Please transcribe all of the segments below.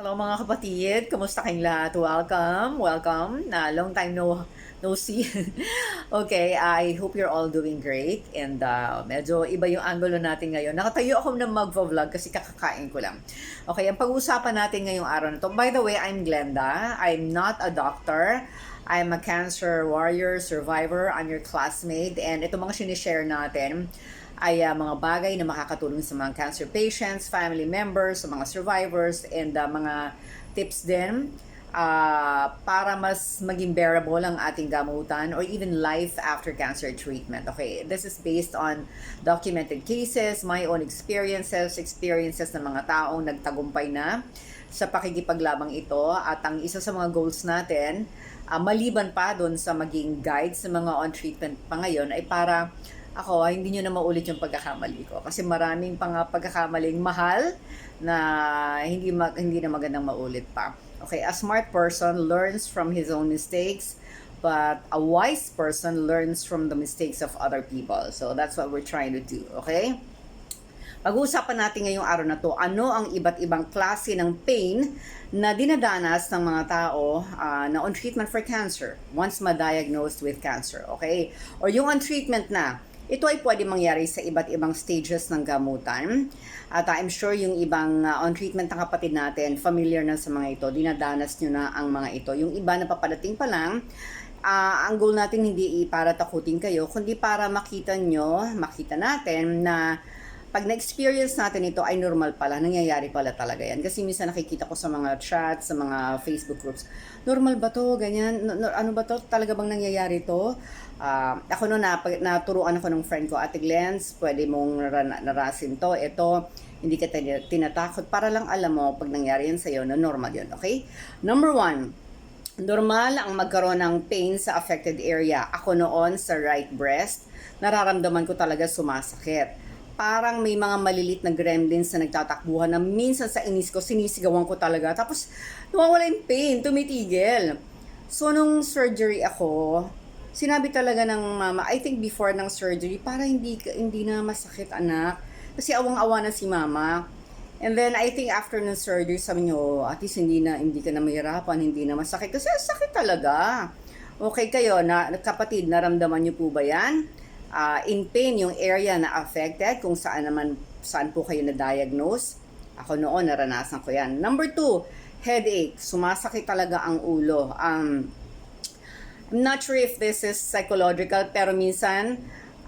Hello mga kapatid, kumusta kayong lahat? Welcome, welcome. Na long time no no see. okay, I hope you're all doing great and uh, medyo iba yung angulo natin ngayon. Nakatayo ako ng mag-vlog kasi kakakain ko lang. Okay, ang pag-uusapan natin ngayong araw na to. By the way, I'm Glenda. I'm not a doctor. I'm a cancer warrior, survivor. I'm your classmate and ito mga sinishare natin ay uh, mga bagay na makakatulong sa mga cancer patients, family members, sa mga survivors, and uh, mga tips din uh, para mas maging bearable ang ating gamutan or even life after cancer treatment. Okay, this is based on documented cases, my own experiences, experiences ng mga taong nagtagumpay na sa pakikipaglabang ito at ang isa sa mga goals natin uh, maliban pa doon sa maging guide sa mga on treatment pa ngayon ay para ako, hindi nyo na maulit yung pagkakamali ko. Kasi maraming pang pagkakamaling mahal na hindi, mag, hindi na magandang maulit pa. Okay, a smart person learns from his own mistakes, but a wise person learns from the mistakes of other people. So that's what we're trying to do, okay? Pag-uusapan natin ngayong araw na to, ano ang iba't ibang klase ng pain na dinadanas ng mga tao uh, na on treatment for cancer once ma-diagnosed with cancer, okay? Or yung on treatment na, ito ay pwede mangyari sa iba't ibang stages ng gamutan. At uh, I'm sure yung ibang uh, on treatment ng kapatid natin, familiar na sa mga ito, dinadanas nyo na ang mga ito. Yung iba na papadating pa lang, uh, ang goal natin hindi para takutin kayo, kundi para makita nyo, makita natin na pag na-experience natin ito ay normal pala, nangyayari pala talaga yan. Kasi minsan nakikita ko sa mga chats, sa mga Facebook groups, normal ba to, ganyan, no, no, ano ba to, talaga bang nangyayari to? Uh, ako no, na, naturuan ako ng friend ko, Ate Glens, pwede mong narasin to, ito, hindi ka tinatakot, para lang alam mo, pag nangyari yan sa'yo, na normal yun, okay? Number one, normal ang magkaroon ng pain sa affected area. Ako noon sa right breast, nararamdaman ko talaga sumasakit parang may mga malilit na gremlins na nagtatakbuhan na minsan sa inis ko, sinisigawan ko talaga. Tapos, nawawala yung pain, tumitigil. So, nung surgery ako, sinabi talaga ng mama, I think before ng surgery, para hindi, hindi na masakit anak. Kasi awang-awa na si mama. And then, I think after ng surgery, sabi niyo, at least hindi na, hindi ka na mahirapan, hindi na masakit. Kasi sakit talaga. Okay kayo, na, kapatid, naramdaman niyo po ba yan? Uh, in pain yung area na affected, kung saan naman, saan po kayo na-diagnose. Ako noon, naranasan ko yan. Number two, headache. Sumasakit talaga ang ulo. Um, I'm not sure if this is psychological, pero minsan,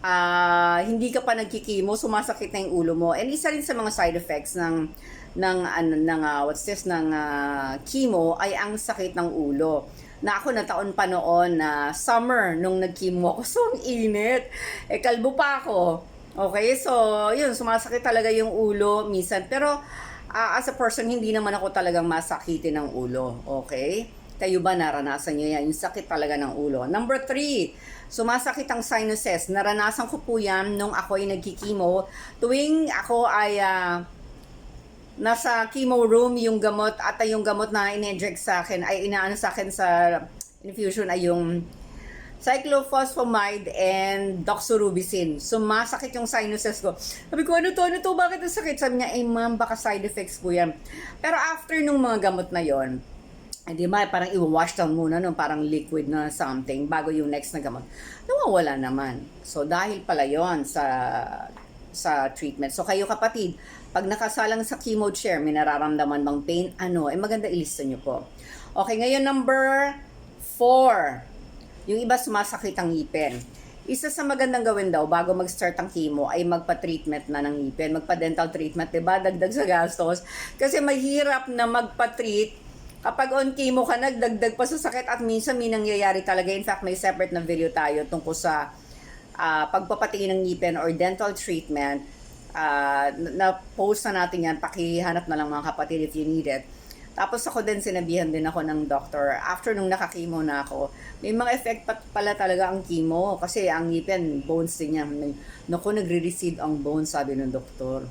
uh, hindi ka pa nagkikimo, sumasakit na yung ulo mo. And isa rin sa mga side effects ng ng ano ng uh, what's this ng uh, chemo ay ang sakit ng ulo na ako na taon pa noon na summer nung nag-chemo ako. So, ang init. Eh, kalbo pa ako. Okay, so, yun, sumasakit talaga yung ulo minsan. Pero, uh, as a person, hindi naman ako talagang masakitin ng ulo. Okay? Kayo ba naranasan nyo yan? Yung sakit talaga ng ulo. Number three, sumasakit ang sinuses. Naranasan ko po yan nung ako ay nagkikimo. Tuwing ako ay uh, nasa chemo room yung gamot at yung gamot na in-inject sa akin ay inaano sa akin sa infusion ay yung cyclophosphamide and doxorubicin. Sumasakit yung sinuses ko. Sabi ko, ano to, ano to, bakit ang sakit? Sabi niya, eh ma'am, baka side effects po yan. Pero after nung mga gamot na yon hindi ba, parang i-wash down muna, no? parang liquid na something bago yung next na gamot. Nawawala naman. So, dahil pala yon sa sa treatment. So kayo kapatid, pag nakasalang sa chemo chair, may nararamdaman bang pain? Ano? Eh maganda ilista nyo po. Okay, ngayon number 4. Yung iba sumasakit ang ngipin. Isa sa magandang gawin daw bago mag-start ang chemo ay magpa-treatment na ng ngipin, magpa-dental treatment, 'di ba? Dagdag sa gastos kasi mahirap na magpa-treat kapag on chemo ka nagdagdag pa sa sakit at minsan may nangyayari talaga. In fact, may separate na video tayo tungkol sa uh, pagpapatingin ng ngipin or dental treatment, uh, na-post na natin yan, pakihanap na lang mga kapatid if you need it. Tapos ako din sinabihan din ako ng doctor, after nung nakakimo na ako, may mga effect pa pala talaga ang chemo kasi ang ngipin, bones din yan. Naku, nagre-recede ang bones, sabi ng doktor.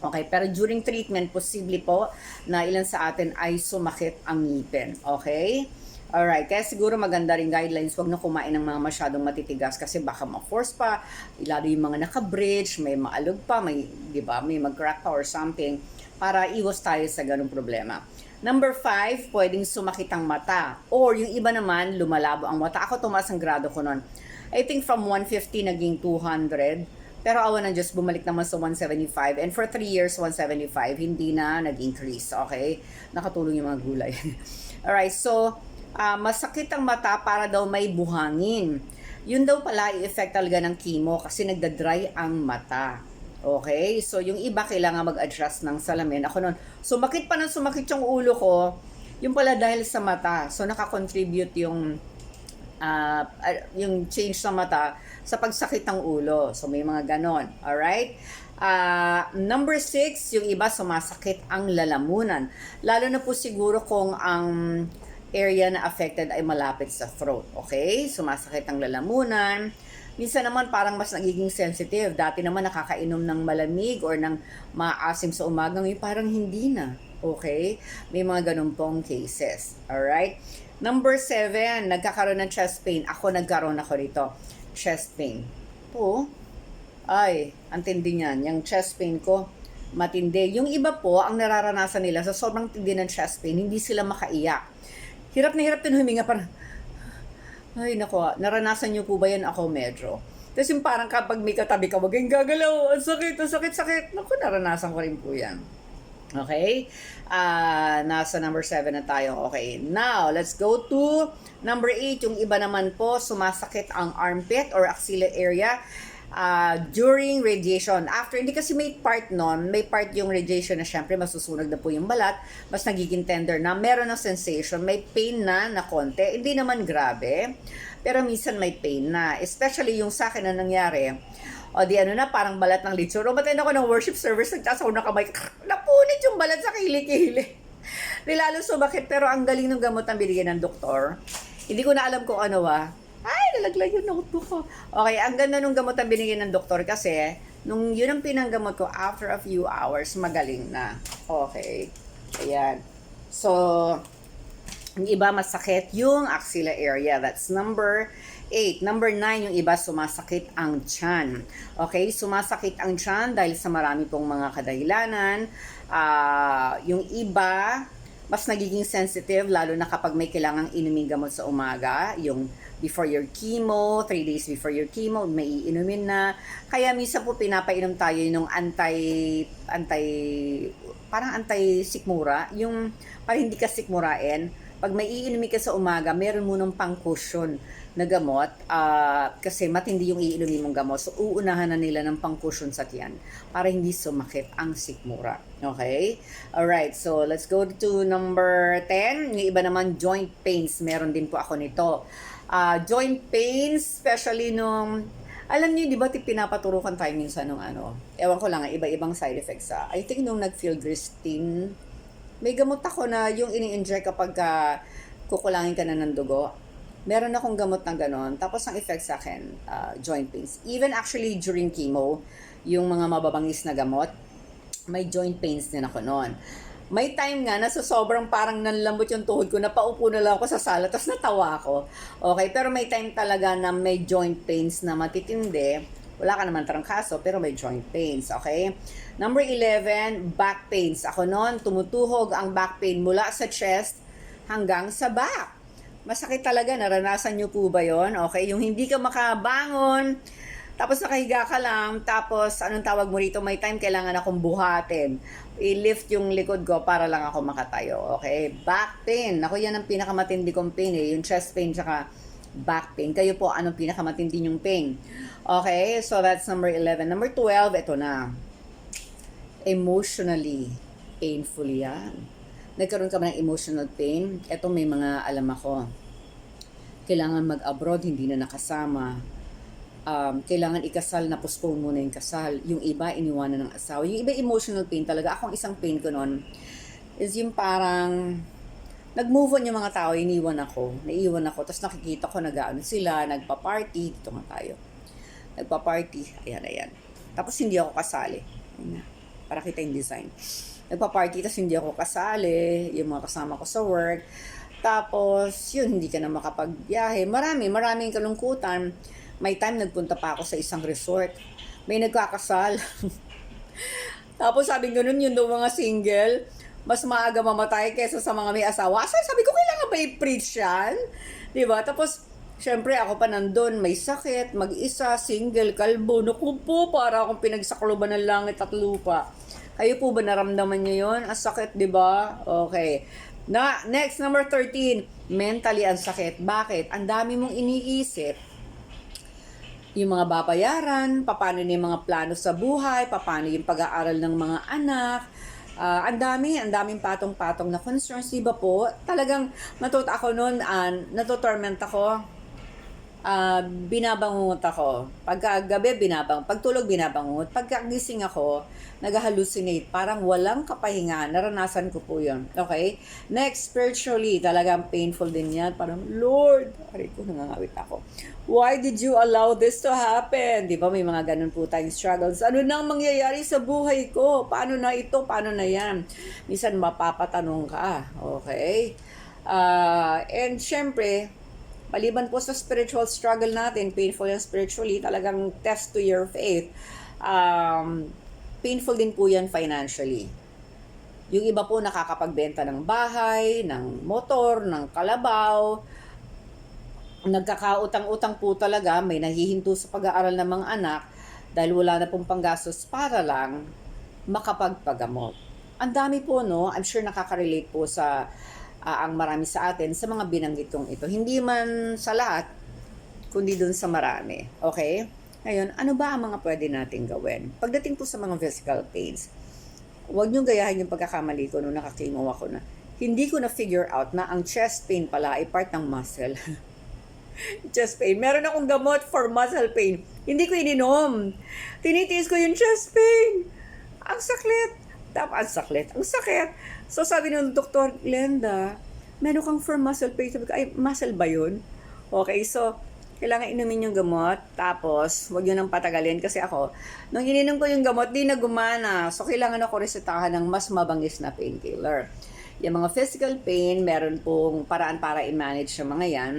Okay, pero during treatment, posible po na ilan sa atin ay sumakit ang ngipin. Okay? Alright, kaya siguro maganda rin guidelines, wag na kumain ng mga masyadong matitigas kasi baka ma-force pa, lalo yung mga naka-bridge, may maalog pa, may, di ba, may mag-crack pa or something. para iwas tayo sa ganung problema. Number five, pwedeng sumakit ang mata. Or yung iba naman, lumalabo ang mata. Ako tumaas ang grado ko nun. I think from 150 naging 200. Pero awan ng Diyos, bumalik naman sa 175. And for 3 years, 175, hindi na nag-increase. Okay? Nakatulong yung mga gulay. Alright, so, ah, masakit ang mata para daw may buhangin. Yun daw pala, i-effect talaga ng chemo kasi nagda-dry ang mata. Okay? So, yung iba kailangan mag-adjust ng salamin. Ako nun, sumakit pa ng sumakit yung ulo ko, yung pala dahil sa mata. So, nakakontribute yung ah, yung change sa mata sa pagsakit ng ulo. So, may mga ganon. Alright? Ah, number six, yung iba sumasakit ang lalamunan. Lalo na po siguro kung ang area na affected ay malapit sa throat. Okay? Sumasakit ang lalamunan. Minsan naman parang mas nagiging sensitive. Dati naman nakakainom ng malamig or ng maasim sa umaga. Ngayon parang hindi na. Okay? May mga ganun pong cases. Alright? Number seven, nagkakaroon ng chest pain. Ako nagkaroon ako nito. Chest pain. Po, ay, ang tindi niyan. Yung chest pain ko, matindi. Yung iba po, ang nararanasan nila sa sobrang tindi ng chest pain, hindi sila makaiyak. Hirap na hirap din huminga parang, ay nako, naranasan niyo po ba yan ako medyo? Tapos yung parang kapag may katabi ka, wag gagalaw, ang sakit, ang sakit, sakit. Naku, naranasan ko rin po yan. Okay? Ah, nasa number 7 na tayo. Okay. Now, let's go to number 8. Yung iba naman po, sumasakit ang armpit or axilla area ah, during radiation. After, hindi kasi may part nun, may part yung radiation na syempre masusunog na po yung balat, mas nagiging tender na, meron ng sensation, may pain na na konti, hindi naman grabe, pero minsan may pain na. Especially yung sa akin na nangyari, o di ano na, parang balat ng lechon. Batin ako ng worship service, nagtasaw na kamay, napunit yung balat sa kilikili. Di lalo sumakit, pero ang galing ng gamot na binigyan ng doktor. Hindi ko na alam kung ano ah. Nalaglag yung notebook ko. Okay, ang ganda nung gamot na binigyan ng doktor kasi, nung yun ang pinanggamot ko, after a few hours, magaling na. Okay. Ayan. So, yung iba masakit yung axilla area. That's number 8. Number 9, yung iba sumasakit ang tiyan. Okay, sumasakit ang tiyan dahil sa marami pong mga kadahilanan. Ah, yung iba, mas nagiging sensitive lalo na kapag may kailangang inumin gamot sa umaga, yung before your chemo, 3 days before your chemo, may iinumin na. Kaya minsan po pinapainom tayo ng anti anti parang anti sikmura, yung para hindi ka sikmurain. Pag may iinumin ka sa umaga, meron mo ng pang-cushion na gamot ah, kasi matindi yung iinumin mong gamot. So, uunahan na nila ng pang-cushion sa tiyan para hindi sumakit ang sikmura. Okay? Alright, so let's go to number 10. Yung iba naman, joint pains. Meron din po ako nito. Ah, joint pains, especially nung alam niyo, di ba, pinapaturukan tayo minsan nung ano, ewan ko lang, iba-ibang side effects sa, I think nung nag-filgrastim, may gamot ako na yung ini-inject kapag ka kukulangin ka na ng dugo. Meron akong gamot na ganon. Tapos ang effect sa akin, ah, joint pains. Even actually during chemo, yung mga mababangis na gamot, may joint pains din ako noon. May time nga na sa sobrang parang nanlambot yung tuhod ko, napaupo na lang ako sa sala, tapos natawa ako. Okay, pero may time talaga na may joint pains na matitindi. Wala ka naman trangkaso, pero may joint pains, okay? Number 11, back pains. Ako noon, tumutuhog ang back pain mula sa chest hanggang sa back. Masakit talaga, naranasan nyo po ba yon? Okay, yung hindi ka makabangon, tapos nakahiga ka lang, tapos anong tawag mo rito, may time kailangan akong buhatin. I-lift yung likod ko para lang ako makatayo. Okay? Back pain. Ako yan ang pinakamatindi kong pain eh. Yung chest pain tsaka back pain. Kayo po, anong pinakamatindi yung pain? Okay? So that's number 11. Number 12, ito na. Emotionally painful yan. Nagkaroon ka ba ng emotional pain? Ito may mga alam ako. Kailangan mag-abroad, hindi na nakasama um, kailangan ikasal, na postpone muna yung kasal. Yung iba, iniwanan ng asawa. Yung iba, emotional pain talaga. Ako, ang isang pain ko noon is yung parang nag-move on yung mga tao, iniwan ako. Naiwan ako. Tapos nakikita ko, nag-ano sila, nagpa-party. Dito nga tayo. Nagpa-party. Ayan, ayan. Tapos hindi ako kasali. Ayan. Para kita yung design. Nagpa-party, tapos hindi ako kasali. Yung mga kasama ko sa work. Tapos, yun, hindi ka na makapagbiyahe. Marami, maraming kalungkutan. May time nagpunta pa ako sa isang resort. May nagkakasal. Tapos sabi ganun yun daw mga single, mas maaga mamatay kaysa sa mga may asawa. Asa, sabi ko, kailangan ba i-preach yan? Di ba? Tapos, syempre, ako pa nandun, may sakit, mag-isa, single, kalbo. Naku po, para akong pinagsakloban ng langit at lupa. Kayo po ba naramdaman nyo yun? Ang sakit, di ba? Okay. Na, next, number 13. Mentally ang sakit. Bakit? Ang dami mong iniisip yung mga babayaran, paano yung mga plano sa buhay, paano yung pag-aaral ng mga anak. Ah, ang dami, ang daming patong-patong na concerns, di ba po? Talagang natut ako noon, uh, natutorment ako. Ah, binabangungot ako. Pagka gabi, binabang, pagtulog, binabangungot. Pagka gising ako, nag-hallucinate. Parang walang kapahinga. Naranasan ko po yun. Okay? Next, spiritually, talagang painful din yan. Parang, Lord, aray ko, nangangawit ako. Why did you allow this to happen? Di ba, may mga ganun po tayong struggles. Ano nang mangyayari sa buhay ko? Paano na ito? Paano na yan? Minsan, mapapatanong ka. Okay? Ah, and syempre, Maliban po sa spiritual struggle natin, painful yung spiritually, talagang test to your faith. Um, painful din po yan financially. Yung iba po nakakapagbenta ng bahay, ng motor, ng kalabaw, nagkakautang-utang po talaga, may nahihinto sa pag-aaral ng mga anak dahil wala na pong panggastos para lang makapagpagamot. Ang dami po, no? I'm sure nakaka-relate po sa ah, ang marami sa atin sa mga binanggit kong ito. Hindi man sa lahat, kundi dun sa marami. Okay? Ngayon, ano ba ang mga pwede nating gawin? Pagdating po sa mga physical pains, huwag niyong gayahin yung pagkakamali ko nung nakakimo ako na hindi ko na figure out na ang chest pain pala ay part ng muscle. chest pain. Meron akong gamot for muscle pain. Hindi ko ininom. Tinitiis ko yung chest pain. Ang sakit. Tap, ang sakit. Ang sakit. So sabi ng doktor, Glenda, meron kang for muscle pain. Sabi ko, ay, muscle ba yun? Okay, so, kailangan inumin yung gamot. Tapos, wag yun nang patagalin. Kasi ako, nung ininom ko yung gamot, di na gumana. So, kailangan ako resetahan ng mas mabangis na painkiller. Yung mga physical pain, meron pong paraan para i-manage yung mga yan.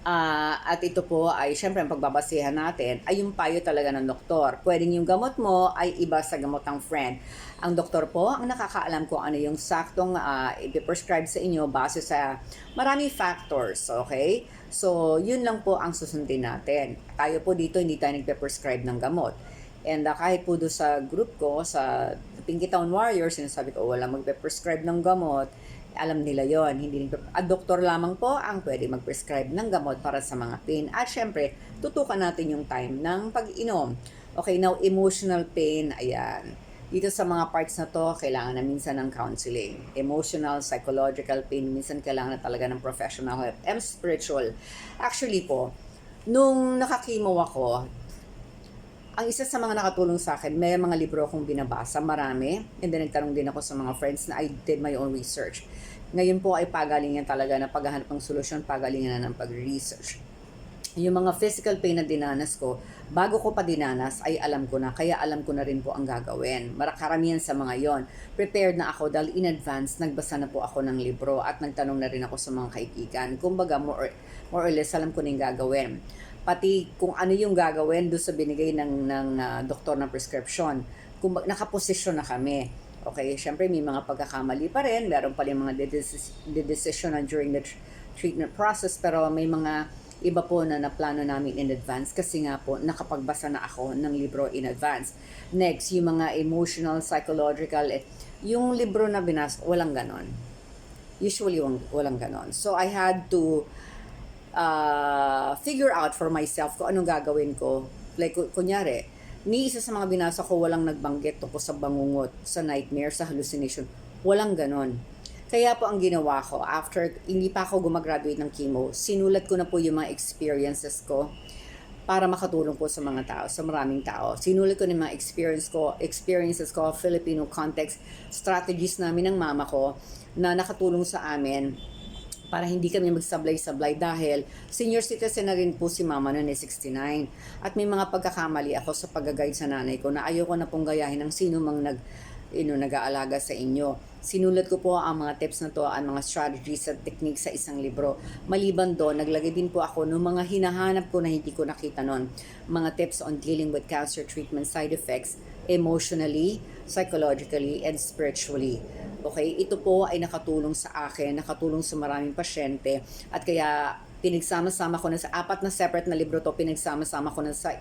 Ah, at ito po ay syempre ang pagbabasihan natin ay yung payo talaga ng doktor. Pwedeng yung gamot mo ay iba sa gamot ng friend. Ang doktor po ang nakakaalam kung ano yung saktong uh, i-prescribe sa inyo base sa maraming factors, okay? So, yun lang po ang susundin natin. Tayo po dito hindi tayo nagpe-prescribe ng gamot. And uh, kahit po doon sa group ko, sa Pinky Town Warriors, sinasabi ko, wala magpe-prescribe ng gamot alam nila yon hindi a doktor lamang po ang pwede mag-prescribe ng gamot para sa mga pain. At syempre tutukan natin yung time ng pag-inom. Okay now emotional pain ayan. Dito sa mga parts na to kailangan na minsan ng counseling. Emotional psychological pain minsan kailangan na talaga ng professional help. And spiritual. Actually po nung nakakimo ako ang isa sa mga nakatulong sa akin, may mga libro akong binabasa, marami. And then nagtanong din ako sa mga friends na I did my own research. Ngayon po ay pagalingan talaga na paghahanap ng solusyon, pagalingan na ng pag-research. Yung mga physical pain na dinanas ko, bago ko pa dinanas, ay alam ko na, kaya alam ko na rin po ang gagawin. Marakaramihan sa mga yon. Prepared na ako dahil in advance, nagbasa na po ako ng libro at nagtanong na rin ako sa mga kaibigan. Kumbaga, more or, more or less, alam ko na yung gagawin pati kung ano yung gagawin doon sa binigay ng, ng uh, doktor ng prescription. Kung nakaposisyon na kami. Okay, syempre may mga pagkakamali pa rin, meron pa rin mga decision during the tr- treatment process, pero may mga iba po na naplano namin in advance kasi nga po nakapagbasa na ako ng libro in advance. Next, yung mga emotional, psychological, eh, yung libro na binas, walang ganon. Usually, walang, ganon. So, I had to uh, figure out for myself kung anong gagawin ko. Like, kunyari, ni isa sa mga binasa ko walang nagbanggit tungkol sa bangungot, sa nightmare, sa hallucination. Walang ganon. Kaya po ang ginawa ko, after hindi pa ako gumagraduate ng chemo, sinulat ko na po yung mga experiences ko para makatulong po sa mga tao, sa maraming tao. Sinulat ko yung mga experience ko, experiences ko, Filipino context, strategies namin ng mama ko na nakatulong sa amin para hindi kami magsablay-sablay dahil senior citizen na rin po si mama noon eh 69. At may mga pagkakamali ako sa pag-guide sa nanay ko na ayoko na pong gayahin ng sino mang nag you know, nag-aalaga sa inyo. Sinulat ko po ang mga tips na to, ang mga strategies at techniques sa isang libro. Maliban doon, naglagay din po ako ng mga hinahanap ko na hindi ko nakita noon. Mga tips on dealing with cancer treatment side effects, emotionally, psychologically, and spiritually. Okay, ito po ay nakatulong sa akin, nakatulong sa maraming pasyente. At kaya pinagsama-sama ko na sa apat na separate na libro to, pinagsama-sama ko na sa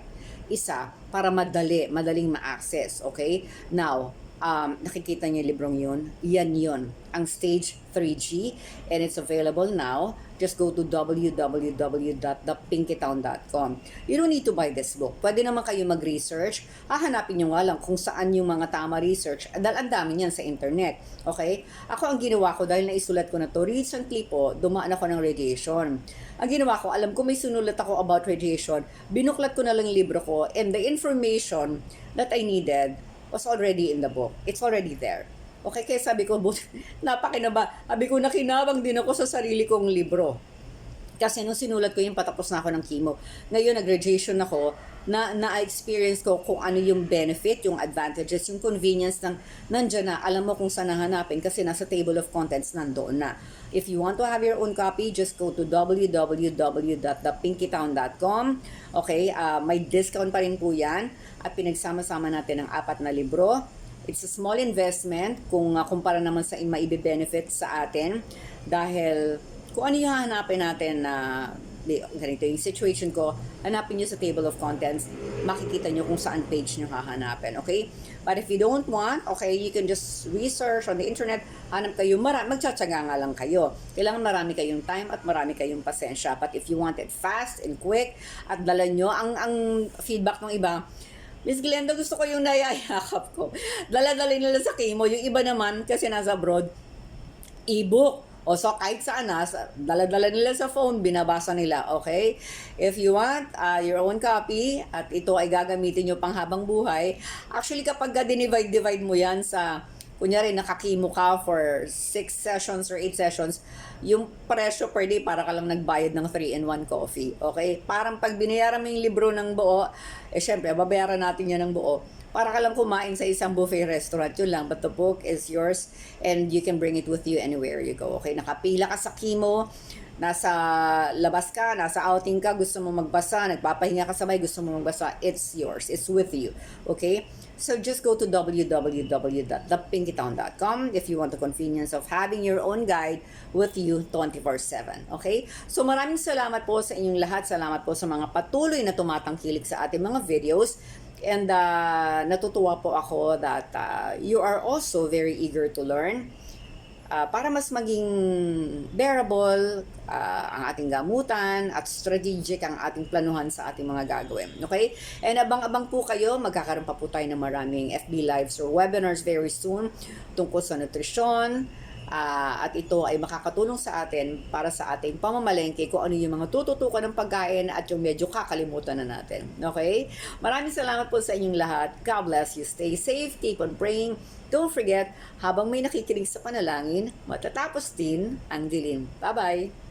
isa para madali, madaling ma-access, okay? Now, um, nakikita niyo yung librong yun, yan yun, ang stage 3G, and it's available now. Just go to www.thepinkytown.com. You don't need to buy this book. Pwede naman kayo mag-research. Hahanapin nyo nga lang kung saan yung mga tama research. Dahil ang dami niyan sa internet. Okay? Ako ang ginawa ko, dahil naisulat ko na to, recently po, dumaan ako ng radiation. Ang ginawa ko, alam ko may sinulat ako about radiation, binuklat ko na lang libro ko, and the information that I needed was already in the book. It's already there. Okay, kaya sabi ko, napakinaba. Sabi ko, nakinabang din ako sa sarili kong libro. Kasi nung sinulat ko yung patapos na ako ng chemo, ngayon nag-radiation ako, na na-experience ko kung ano yung benefit, yung advantages, yung convenience ng nandyan na, alam mo kung saan hanapin kasi nasa table of contents nandoon na. If you want to have your own copy, just go to www.thepinkytown.com. Okay, ah, may discount pa rin po yan at pinagsama-sama natin ang apat na libro. It's a small investment kung uh, kumpara naman sa maibe-benefit sa atin dahil kung ano yung hahanapin natin na di- ganito yung situation ko, hanapin nyo sa table of contents, makikita nyo kung saan page nyo hahanapin, okay? But if you don't want, okay, you can just research on the internet, hanap kayo, mara- magtsatsaga nga lang kayo. Kailangan marami kayong time at marami kayong pasensya. But if you want it fast and quick, at dala nyo, ang, ang feedback ng iba, Miss Glenda, gusto ko yung nayayakap ko. Dala-dala nila sa chemo. Yung iba naman, kasi nasa abroad, e-book. O so kahit saan na, dala-dala nila sa phone, binabasa nila, okay? If you want uh, your own copy, at ito ay gagamitin nyo pang habang buhay, actually kapag dinivide-divide mo yan sa, kunyari nakakimo ka for 6 sessions or 8 sessions, yung presyo per day, para ka lang nagbayad ng 3-in-1 coffee, okay? Parang pag binayaran mo yung libro ng buo, eh syempre, babayaran natin yan ng buo, para ka lang kumain sa isang buffet restaurant, yun lang. But the book is yours and you can bring it with you anywhere you go. Okay, nakapila ka sa chemo, nasa labas ka, nasa outing ka, gusto mo magbasa, nagpapahinga ka sabay, gusto mo magbasa, it's yours. It's with you. Okay? So just go to www.thepinkytown.com if you want the convenience of having your own guide with you 24-7. Okay? So maraming salamat po sa inyong lahat. Salamat po sa mga patuloy na tumatangkilik sa ating mga videos. And uh, natutuwa po ako that uh, you are also very eager to learn uh, para mas maging bearable uh, ang ating gamutan at strategic ang ating planuhan sa ating mga gagawin. Okay? And abang-abang po kayo, magkakaroon pa po tayo ng maraming FB Lives or webinars very soon tungkol sa nutrisyon, Ah, at ito ay makakatulong sa atin para sa ating pamamalengke kung ano yung mga tututukan ng pagkain at yung medyo kakalimutan na natin. Okay? Maraming salamat po sa inyong lahat. God bless you. Stay safe. Keep on praying. Don't forget, habang may nakikinig sa panalangin, matatapos din ang dilim. Bye-bye!